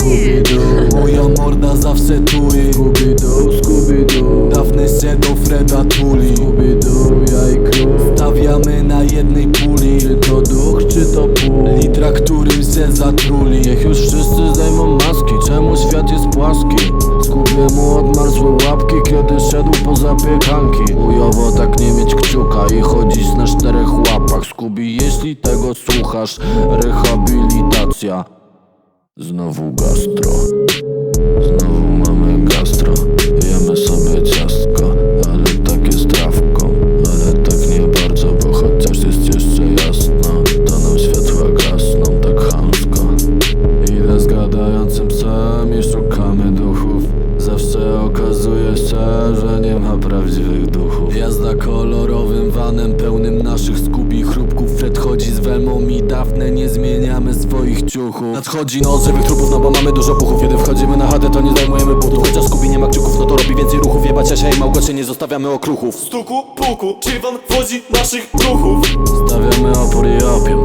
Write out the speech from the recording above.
Scooby-Doo Moja morda zawsze tuli. Scooby-Doo, Scooby-Doo Dawny shadow Freda tuli. Scooby-Doo, ja i król Stawiamy na jednej puli. Czy to duch, czy to pół Litra, którym się zatruli. Niech już wszyscy zdejmą maski Czemu świat jest płaski? Skubiemu odmarzły łapki Kiedy szedł po zapiekanki. Ujowo tak nie mieć kciuka I chodzić na czterech łapach. Skubi, jeśli tego słuchasz Rehabilitacja Znowu gastro. Znowu mamy gastro. Jemy sobie ciastko Ale takie z trawką. Ale tak nie bardzo Bo chociaż jest jeszcze jasno To nam światła gasną tak chamsko. Idę z gadającym psem i szukamy duchów. Zawsze okazuje się, że nie ma prawdziwych duchów. Jazda kolorowym vanem pełnym naszych skubi ciuchów Nadchodzi noc żywych trupów, no bo mamy dużo puchów. Kiedy wchodzimy na chatę, to nie zdejmujemy butów. Chociaż skubi nie ma kciuków, no to robi więcej ruchów. Jebać Asia i Małgosie, nie zostawiamy okruchów. Stuku, puku, Chiwan wozi naszych ruchów. Stawiamy opór i opium,